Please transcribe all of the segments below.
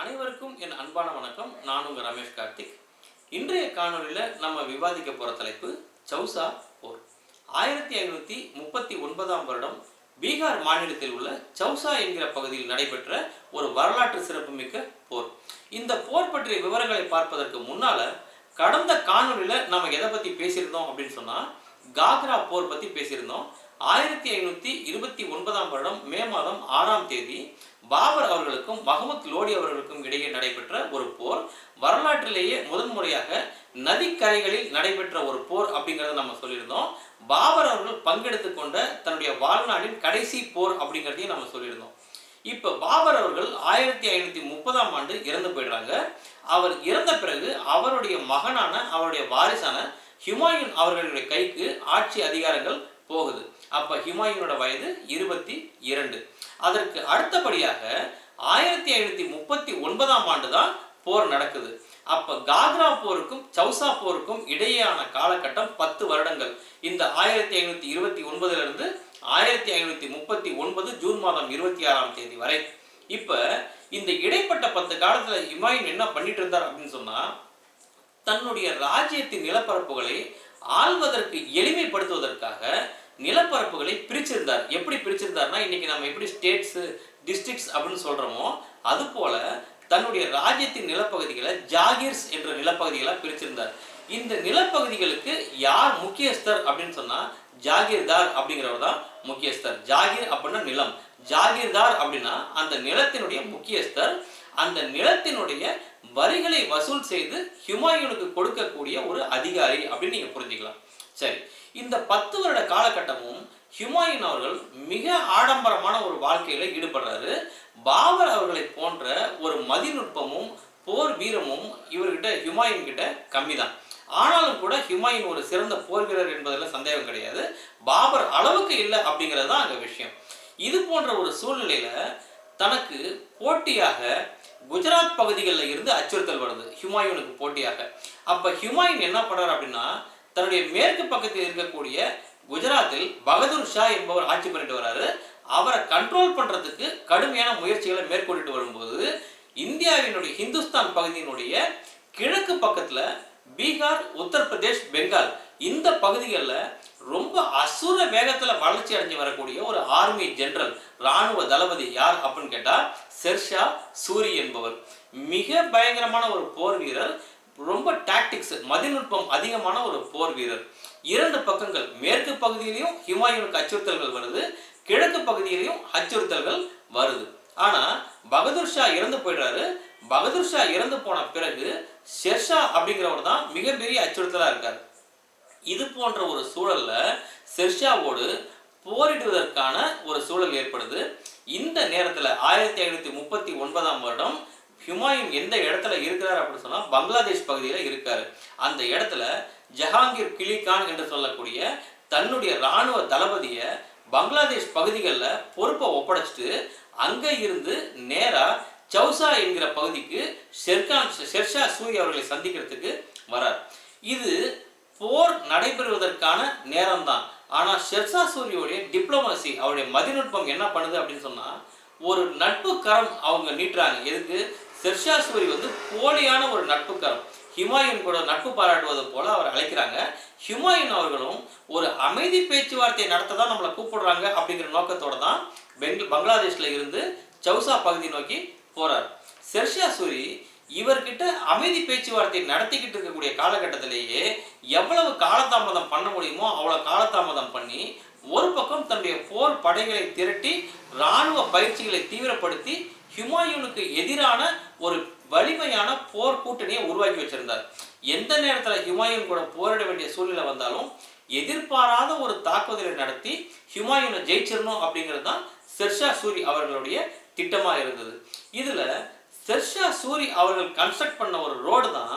அனைவருக்கும் என் அன்பான வணக்கம். நான் உங்கள் ரமேஷ் கார்த்திக். இன்றைய காணொளியில் நம்ம விவாதிக்க போகிற தலைப்பு சௌசா போர். ஆயிரத்தி ஐநூற்றி முப்பத்தி ஒன்பதாம் வருடம் பீகார் மாநிலத்தில் உள்ள சௌசா என்கிற பகுதியில் நடைபெற்ற ஒரு வரலாற்று சிறப்புமிக்க போர். இந்த போர் பற்றிய விவரங்களை பார்ப்பதற்கு முன்னால் கடந்த காணொளியில் நம்ம எதை பற்றி பேசியிருந்தோம் அப்படின்னு சொன்னால் காக்ரா போர் பற்றி பேசியிருந்தோம். ஆயிரத்தி ஐநூற்றி இருபத்தி ஒன்பதாம் வருடம் மே மாதம் ஆறாம் தேதி பாபர் அவர்களுக்கும் மஹமத் லோடி அவர்களுக்கும் இடையே நடைபெற்ற ஒரு போர். வரலாற்றிலேயே முதன்முறையாக நதிக்கரைகளில் நடைபெற்ற ஒரு போர் அப்படிங்கிறத நம்ம சொல்லியிருந்தோம். பாபர் அவர்கள் பங்கெடுத்து கொண்ட தன்னுடைய வாழ்நாளின் கடைசி போர் அப்படிங்கிறதையும் நம்ம சொல்லியிருந்தோம். இப்போ பாபர் அவர்கள் ஆயிரத்தி ஐநூற்றி முப்பதாம் ஆண்டு இறந்து போயிடுறாங்க. அவர் இறந்த பிறகு அவருடைய மகனான அவருடைய வாரிசான ஹுமாயூன் அவர்களுடைய கைக்கு ஆட்சி அதிகாரங்கள் போகுது. அப்போ ஹிமாயூனோட வயது இருபத்தி இரண்டு. அதற்கு அடுத்தபடியாக ஆயிரத்தி ஐநூத்தி முப்பத்தி ஒன்பதாம் ஆண்டு தான் போர் நடக்குது. அப்ப காக்ரா போருக்கும் சௌசா போருக்கும் இடையேயான காலகட்டம் பத்து வருடங்கள். இந்த ஆயிரத்தி ஐநூத்தி இருபத்தி ஒன்பதுல இருந்து ஆயிரத்தி ஐநூத்தி முப்பத்தி ஒன்பது ஜூன் மாதம் இருபத்தி ஆறாம் தேதி வரை. இப்ப இந்த இடைப்பட்ட பத்து காலத்துல ஹிமாயின் என்ன பண்ணிட்டு இருந்தார் அப்படின்னு சொன்னா தன்னுடைய ராஜ்யத்தின் நிலப்பரப்புகளை ஆள்வதற்கு எளிமைப்படுத்துவதற்காக நிலப்பரப்புகளை பிரிச்சிருந்தார். எப்படி பிரிச்சிருந்தார்னா இன்னைக்கு நம்ம எப்படி ஸ்டேட்ஸ் டிஸ்ட்ரிக்ட்ஸ் அப்படின்னு சொல்றோமோ அது போல தன்னுடைய ராஜ்யத்தின் நிலப்பகுதிகளை ஜாகிர்ஸ் என்ற நிலப்பகுதிகளை பிரிச்சிருந்தார். இந்த நிலப்பகுதிகளுக்கு யார் முக்கியஸ்தர் அப்படின்னு சொன்னா ஜாகிர்தார் அப்படிங்கிறவர் தான் முக்கியஸ்தர். ஜாகிர் அப்படின்னா நிலம். ஜாகிர்தார் அப்படின்னா அந்த நிலத்தினுடைய முக்கியஸ்தர். அந்த நிலத்தினுடைய வரிகளை வசூல் செய்து ஹுமாயூனுக்கு கொடுக்கக்கூடிய ஒரு அதிகாரி அப்படின்னு நீங்க புரிஞ்சுக்கலாம். சரி இந்த பத்து வருட காலகட்டமும் ஹுமாயூன் அவர்கள் மிக ஆடம்பரமான ஒரு வாழ்க்கையில ஈடுபடுறாரு. பாபர் அவர்களை போன்ற ஒரு மதிநுட்பமும் போர் வீரமும் இவர்கிட்ட ஹுமாயூன் கிட்ட கம்மிதான். ஆனாலும் கூட ஹுமாயூன் ஒரு சிறந்த போர் வீரர் என்பதில் சந்தேகம் கிடையாது. பாபர் அளவுக்கு இல்லை அப்படிங்கிறது தான் அங்கே விஷயம். இது போன்ற ஒரு சூழ்நிலையில தனக்கு போட்டியாக குஜராத் பகுதிகளில் இருந்து அச்சுறுத்தல் வருது. ஹுமாயூனுக்கு போட்டியாக. அப்போ ஹுமாயூன் என்ன பண்றாரு அப்படின்னா தன்னுடைய மேற்கு பக்கத்தில் இருக்கக்கூடிய குஜராத்தில் பகதூர் ஷா என்பவர் ஆட்சி பண்ணிட்டு வராரு. அவரை கண்ட்ரோல் பண்றதுக்கு கடுமையான முயற்சிகளை மேற்கொண்டுட்டு வரும்போது இந்தியாவினுடைய ஹிந்துஸ்தான் பகுதியினுடைய கிழக்கு பக்கத்தில் பீகார் உத்தரப்பிரதேஷ் பெங்கால் இந்த பகுதிகளில் ரொம்ப அசுர வேகத்தில் வளர்ச்சி அடைஞ்சு வரக்கூடிய ஒரு ஆர்மி ஜெனரல் ராணுவ தளபதி யார் அப்படின்னு கேட்டால் செர்ஷா சூரி என்பவர். மிக பயங்கரமான ஒரு போர் வீரர் ரொம்ப டாக்டிக்ஸ் மதிநுட்பம் அதிகமான ஒரு போர் வீரர். இரண்டு பக்கங்கள் மேற்கு பகுதியிலையும் ஹிமாயுனுக்கு அச்சுறுத்தல்கள் வருது கிழக்கு பகுதியிலையும் அச்சுறுத்தல்கள் வருது. ஆனா பகதூர் ஷா இறந்து போயிடுறாரு. பகதூர் ஷா இறந்து போன பிறகு ஷெர்ஷா அப்படிங்கிறவர் தான் மிகப்பெரிய அச்சுறுத்தலா இருக்காரு. இது போன்ற ஒரு சூழல்ல ஷெர்ஷாவோடு போரிடுவதற்கான ஒரு சூழல் ஏற்படுது. இந்த நேரத்தில் ஆயிரத்தி ஐநூற்றி முப்பத்தி ஒன்பதாம் வருடம் ஹுமாயூன் எந்த இடத்துல இருக்கிறார் அப்படின்னு சொன்னால் பங்களாதேஷ் பகுதியில் இருக்கார். அந்த இடத்துல ஜஹாங்கீர் கிலிகான் என்று சொல்லக்கூடிய தன்னுடைய ராணுவ தளபதியை பங்களாதேஷ் பகுதிகளில் பொறுப்பை ஒப்படைச்சிட்டு அங்கே இருந்து நேராக சௌசா என்கிற பகுதிக்கு ஷெர்கான் ஷெர்ஷா சூரி அவர்களை சந்திக்கிறதுக்கு வரார். இது போர் நடைபெறுவதற்கான நேரம் ஆனால் ஷெர்சா சூரியோடைய டிப்ளமசி அவருடைய மதிநுட்பம் என்ன பண்ணுது அப்படின்னு சொன்னால் ஒரு நட்பு கரம் அவங்க நீட்டுறாங்க. எதுக்கு? ஷெர்ஷா சூரி வந்து போலியான ஒரு நட்பு கரம். ஹுமாயூன் கூட நட்பு பாராட்டுவது போல அவர் அழைக்கிறாங்க. ஹிமாயூன் அவர்களும் ஒரு அமைதி பேச்சுவார்த்தை நடத்த தான் நம்மளை கூப்பிடுறாங்க அப்படிங்கிற நோக்கத்தோட தான் பெங் பங்களாதேஷில் இருந்து சௌசா பகுதி நோக்கி போறார். ஷெர்ஷா சூரி இவர்கிட்ட அமைதி பேச்சுவார்த்தை நடத்திக்கிட்டு இருக்கக்கூடிய காலகட்டத்திலேயே எவ்வளவு காலதாமதம் பண்ண முடியுமோ அவ்வளவு காலதாமதம் பண்ணி ஒரு பக்கம் தன்னுடைய போர் படைகளை திரட்டி இராணுவ பயிற்சிகளை தீவிரப்படுத்தி ஹுமாயூனுக்கு எதிரான ஒரு வலிமையான போர் கூட்டணியை உருவாக்கி வச்சிருந்தார். எந்த நேரத்தில் ஹுமாயூன் கூட போரிட வேண்டிய சூழ்நிலை வந்தாலும் எதிர்பாராத ஒரு தாக்குதலை நடத்தி ஹுமாயூனை ஜெயிச்சிடணும் அப்படிங்கிறது தான் ஷெர்ஷா சூரி அவர்களுடைய திட்டமாக இருந்தது. இதில் ஷெர்ஷா சூரி அவர்கள் கன்ஸ்ட்ரக்ட் பண்ண ஒரு ரோடு தான்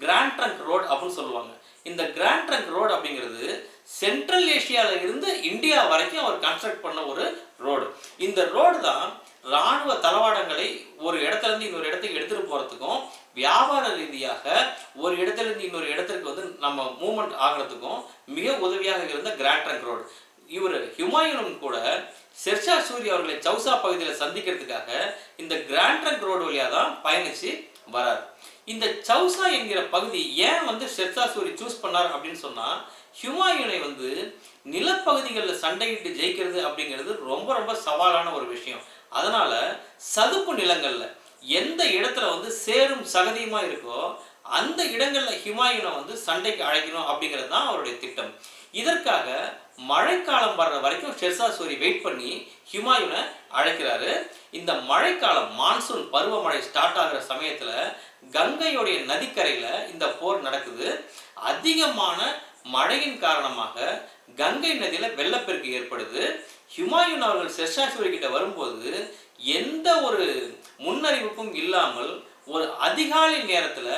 கிராண்ட் ட்ரங்க் ரோடு அப்படின்னு சொல்லுவாங்க. இந்த கிராண்ட் ட்ரங்க் ரோடு அப்படிங்கிறது சென்ட்ரல் ஏஷியாவில் இருந்து இந்தியா வரைக்கும் அவர் கன்ஸ்ட்ரக்ட் பண்ண ஒரு ரோடு இந்த ரோடு தான் ராணுவ தளவாடங்களை ஒரு இடத்துலேருந்து இன்னொரு இடத்துக்கு எடுத்துகிட்டு போகிறதுக்கும் வியாபார ரீதியாக ஒரு இடத்துலேருந்து இன்னொரு இடத்துக்கு வந்து நம்ம மூவ்மெண்ட் ஆகிறதுக்கும் மிக உதவியாக இருந்த கிராண்ட் ட்ரங்க் ரோடு இவர் ஹுமாயூனும் கூட ஷெர்ஷா சூரி அவர்களை சௌசா பகுதியில் சந்திக்கிறதுக்காக இந்த கிராண்ட் ட்ரங்க் ரோடு வழியாக தான் பயணிச்சு வரார். இந்த சௌசா என்கிற பகுதி ஏன் வந்து ஷெர்ஷா சூரி சூஸ் பண்ணார் அப்படின்னு சொன்னால் ஹுமாயூனை வந்து நிலப்பகுதிகளில் சண்டையிட்டு ஜெயிக்கிறது அப்படிங்கிறது ரொம்ப ரொம்ப சவாலான ஒரு விஷயம். அதனால சதுப்பு நிலங்களில் எந்த இடத்துல வந்து சேரும் சகதியுமா இருக்கோ அந்த இடங்களில் ஹிமாயூனை வந்து சண்டைக்கு அழைக்கணும் அப்படிங்கிறது தான் அவருடைய திட்டம். இதற்காக மழைக்காலம் வர்ற வரைக்கும் ஷெர்ஷா சூரி வெயிட் பண்ணி ஹுமாயூனை அழைக்கிறாரு. இந்த மழைக்காலம் மான்சூன் பருவமழை ஸ்டார்ட் ஆகிற சமயத்தில் கங்கையுடைய நதிக்கரையில் இந்த போர் நடக்குது. அதிகமான மழையின் காரணமாக கங்கை நதியில் வெள்ளப்பெருக்கு ஏற்படுது. ஹுமாயூன் அவர்கள் ஷெர்ஷா சூரி கிட்ட வரும்போது எந்த ஒரு முன்னறிவிப்பும் இல்லாமல் ஒரு அதிகாலை நேரத்தில்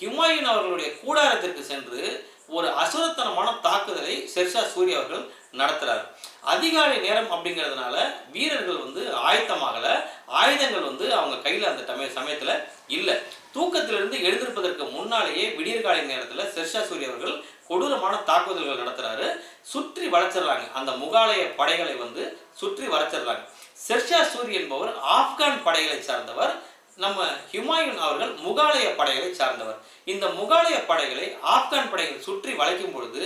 ஹுமாயூன் அவர்களுடைய கூடாரத்திற்கு சென்று ஒரு அசுரத்தனமான தாக்குதலை ஷெர்ஷா சூரி அவர்கள் நடத்துறார். அதிகாலை நேரம் அப்படிங்கிறதுனால வீரர்கள் வந்து ஆயத்தமாகல. ஆயுதங்கள் வந்து அவங்க கையில் அந்த சமய சமயத்தில் இல்லை. தூக்கத்திலிருந்து எழுந்திருப்பதற்கு முன்னாலேயே விடியற்காலை நேரத்தில் ஷெர்ஷா சூரி அவர்கள் கொடூரமான தாக்குதல்கள் நடத்துறாரு. சுற்றி வளைச்சிடுறாங்க. அந்த முகாலய படைகளை வந்து சுற்றி வளைச்சிடுறாங்க. ஷெர்ஷா சூரி என்பவர் ஆப்கான் படைகளை சார்ந்தவர். நம்ம ஹுமாயூன் அவர்கள் முகாலய படைகளை சார்ந்தவர். இந்த முகாலய படைகளை ஆப்கான் படைகள் சுற்றி வளைக்கும் பொழுது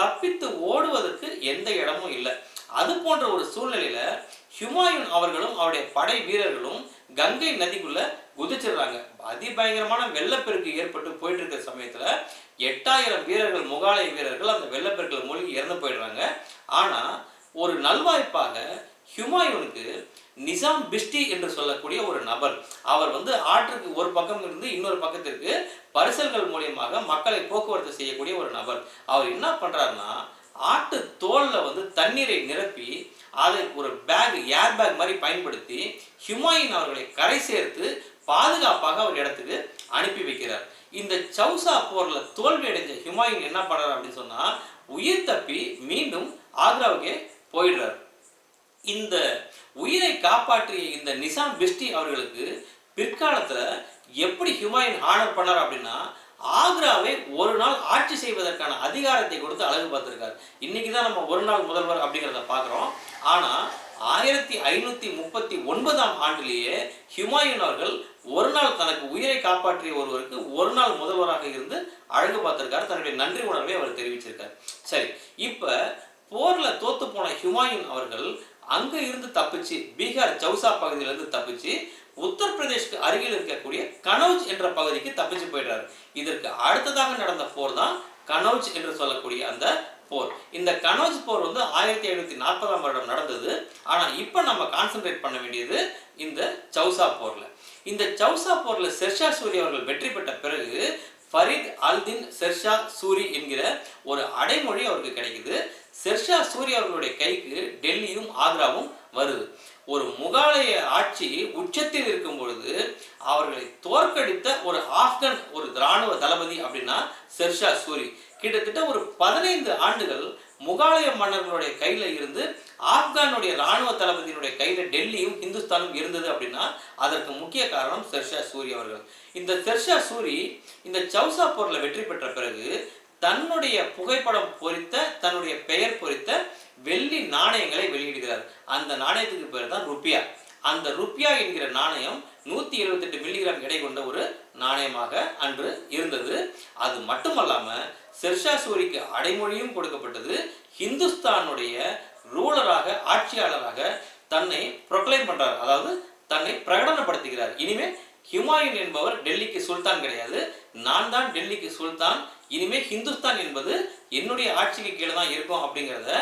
தப்பித்து ஓடுவதற்கு எந்த இடமும் இல்லை. அது போன்ற ஒரு சூழ்நிலையில ஹுமாயூன் அவர்களும் அவருடைய படை வீரர்களும் கங்கை நதிக்குள்ள குதிச்சிடுறாங்க. அதிபயங்கரமான வெள்ளப்பெருக்கு ஏற்பட்டு போயிட்டு இருக்கிற சமயத்துல எட்டாயிரம் வீரர்கள் முகாலய வீரர்கள் அந்த வெள்ளப்பெருக்கில் மூழ்கி இறந்து போயிடுறாங்க. ஆனா ஒரு நல்வாய்ப்பாக ஹுமாயூனுக்கு நிசாம் பிஷ்டி என்று சொல்லக்கூடிய ஒரு நபர். அவர் வந்து ஆற்றுக்கு ஒரு பக்கம் இருந்து இன்னொரு பக்கத்திற்கு பரிசல்கள் மூலியமாக மக்களை போக்குவரத்து செய்யக்கூடிய ஒரு நபர். அவர் என்ன பண்ணுறாருன்னா ஆட்டு தோலில் வந்து தண்ணீரை நிரப்பி அதை ஒரு பேக் ஏர் பேக் மாதிரி பயன்படுத்தி ஹுமாயூன் அவர்களை கரை சேர்த்து பாதுகாப்பாக அவர் இடத்துக்கு அனுப்பி வைக்கிறார். இந்த சௌசா போரில் தோல்வி அடைஞ்ச ஹுமாயூன் என்ன பண்ணுறாரு அப்படின்னு சொன்னால் உயிர் தப்பி மீண்டும் ஆக்ராவுக்கே போயிடுறார். இந்த உயிரை காப்பாற்றிய இந்த நிசாம் பிஸ்டி அவர்களுக்கு பிற்காலத்தில் எப்படி ஹுமாயூன் ஆனர் பண்ணார் அப்படின்னா ஆக்ராவை ஒரு நாள் ஆட்சி செய்வதற்கான அதிகாரத்தை கொடுத்து அழகு பார்த்துருக்கார். இன்னைக்கு தான் நம்ம ஒரு நாள் முதல்வர் அப்படிங்கிறத பார்க்குறோம். ஆனால் ஆயிரத்தி ஐநூற்றி முப்பத்தி ஒன்பதாம் ஆண்டிலேயே ஹுமாயூன் அவர்கள் ஒரு நாள் தனக்கு உயிரை காப்பாற்றிய ஒருவருக்கு ஒரு நாள் முதல்வராக இருந்து அழகு பார்த்துருக்காரு. தன்னுடைய நன்றி உணர்வை அவர் தெரிவிச்சிருக்கார். சரி இப்போ போரில் தோத்து போன ஹுமாயூன் அவர்கள் அங்க இருந்து தப்பிச்சு பீகார் சௌசா பகுதியிலிருந்து தப்பிச்சு உத்தரப்பிரதேஷ்க்கு அருகில் இருக்கக்கூடிய கனௌஜ் என்ற பகுதிக்கு தப்பிச்சு போயிடுறாரு. இதற்கு அடுத்ததாக நடந்த போர் தான் கனௌஜ் என்று சொல்லக்கூடிய அந்த போர். இந்த கனோஜ் போர் வந்து ஆயிரத்தி ஐநூத்தி நாற்பதாம் வருடம் நடந்தது. ஆனா இப்ப நம்ம கான்சென்ட்ரேட் பண்ண வேண்டியது இந்த சௌசா போர்ல. இந்த சௌசா போர்ல செர்ஷா சூரி அவர்கள் வெற்றி பெற்ற பிறகு ஃபரித் அல்தின் செர்ஷா சூரி என்கிற ஒரு அடைமொழி அவருக்கு கிடைக்குது. செர்ஷா சூரி அவர்களுடைய கைக்கு ஆக்ராவும் வருது. ஒரு முகாலய ஆட்சி உச்சத்தில் இருக்கும் பொழுது அவர்களை தோற்கடித்த ஒரு ஆப்கன் ஒரு இராணுவ தளபதி அப்படின்னா செர்ஷா சூரி. கிட்டத்தட்ட ஒரு பதினைந்து ஆண்டுகள் முகாலய மன்னர்களுடைய கையில இருந்து ஆப்கானுடைய ராணுவ தளபதியினுடைய கையில டெல்லியும் இந்துஸ்தானும் இருந்தது அப்படின்னா அதற்கு முக்கிய காரணம் செர்ஷா சூரி அவர்கள். இந்த செர்ஷா சூரி இந்த சௌசா போர்ல வெற்றி பெற்ற பிறகு தன்னுடைய புகைப்படம் பொறித்த தன்னுடைய பெயர் பொறித்த வெள்ளி நாணயங்களை வெளியிடுகிறார். அந்த நாணயத்துக்கு பேர் தான் ருப்பியா. அந்த ருப்பியா என்கிற நாணயம் நூத்தி எழுபத்தெட்டு மில்லிகிராம் எடை கொண்ட ஒரு நாணயமாக அன்று இருந்தது. அது மட்டுமல்லாம ஷெர்ஷா சூரிக்கு அடைமொழியும் கொடுக்கப்பட்டது. ஹிந்துஸ்தானுடைய ரூலராக ஆட்சியாளராக தன்னை ப்ரொக்ளைம் பண்றார். அதாவது தன்னை பிரகடனப்படுத்துகிறார். இனிமே ஹிமாயூன் என்பவர் டெல்லிக்கு சுல்தான் கிடையாது. நான் தான் டெல்லிக்கு சுல்தான். இனிமே ஹிந்துஸ்தான் என்பது என்னுடைய ஆட்சிக்கு கீழே தான் இருக்கும் அப்படிங்கிறத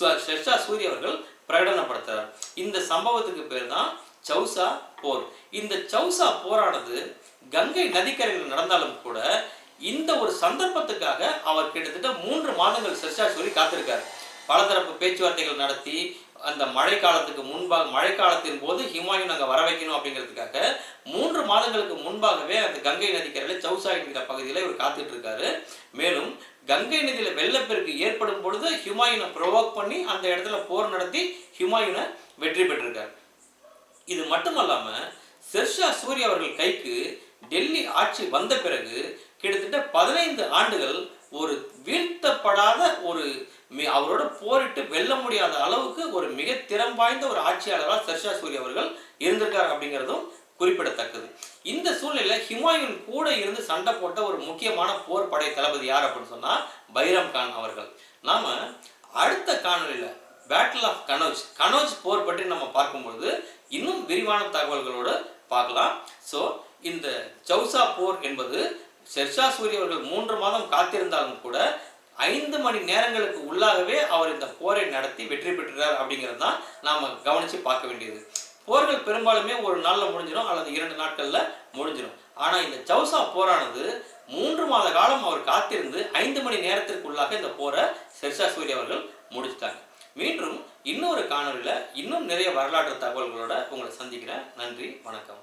ச- ஷெர்ஷா சூரி அவர்கள் பிரகடனப்படுத்துறார் இந்த சம்பவத்துக்கு பேர் தான் சௌசா போர். இந்த சௌசா போரானது கங்கை நதிக்கரையில் நடந்தாலும் கூட இந்த ஒரு சந்தர்ப்பத்துக்காக அவர் கிட்டத்தட்ட மூன்று மாதங்கள் ஷெர்ஷா சூரி காத்திருக்காரு. பலதரப்பு பேச்சுவார்த்தைகள் நடத்தி அந்த மழைக்காலத்துக்கு முன்பாக மழைக்காலத்தின் போது ஹிமாயூன் அங்கே வர வைக்கணும் அப்படிங்கிறதுக்காக மூன்று மாதங்களுக்கு முன்பாகவே அந்த கங்கை நதிக்கரையில் சௌசா என்கிற பகுதியில் இவர் காத்துட்டு இருக்காரு மேலும் கங்கை நதியில் வெள்ளப்பெருக்கு ஏற்படும் பொழுது ஹிமாயூனை ப்ரொவோக் பண்ணி அந்த இடத்துல போர் நடத்தி ஹுமாயூனை வெற்றி பெற்றிருக்கார். இது மட்டுமல்லாமல் ஷெர்ஷா சூரிய அவர்கள் கைக்கு டெல்லி ஆட்சி வந்த பிறகு கிட்டத்தட்ட பதினைந்து ஆண்டுகள் ஒரு வீழ்த்தப்படாத ஒரு மி- அவரோட போரிட்டு வெல்ல முடியாத அளவுக்கு ஒரு மிக திறம் வாய்ந்த ஒரு ஆட்சியாளராக சர்ஷா சூரி அவர்கள் இருந்திருக்கார் அப்படிங்கிறதும் குறிப்பிடத்தக்கது. இந்த சூழ்நிலையில் ஹிமாயுன் கூட இருந்து சண்டை போட்ட ஒரு முக்கியமான போர் படை தளபதி யார் அப்படின்னு சொன்னால் பைரம் கான் அவர்கள். நாம அடுத்த காணொலியில் பேட்டில் ஆஃப் கனோஜ் கனோஜ் போர் பற்றி நம்ம பார்க்கும்பொழுது இன்னும் விரிவான தகவல்களோடு பார்க்கலாம். ஸோ இந்த சௌசா போர் என்பது ஷெர்ஷா சூரி அவர்கள் மூன்று மாதம் காத்திருந்தாலும் கூட ஐந்து மணி நேரங்களுக்கு உள்ளாகவே அவர் இந்த போரை நடத்தி வெற்றி பெற்றார் அப்படிங்கிறது தான் நாம் கவனித்து பார்க்க வேண்டியது. போர்கள் பெரும்பாலுமே ஒரு நாளில் முடிஞ்சிடும் அல்லது இரண்டு நாட்களில் முடிஞ்சிடும் ஆனால் இந்த சௌசா போரானது மூன்று மாத காலம் அவர் காத்திருந்து ஐந்து மணி நேரத்திற்குள்ளாக இந்த போரை ஷெர்ஷா சூரி அவர்கள் முடிச்சிட்டாங்க. மீண்டும் இன்னொரு காணொளியில் இன்னும் நிறைய வரலாற்று தகவல்களோட உங்களை சந்திக்கிறேன். நன்றி வணக்கம்.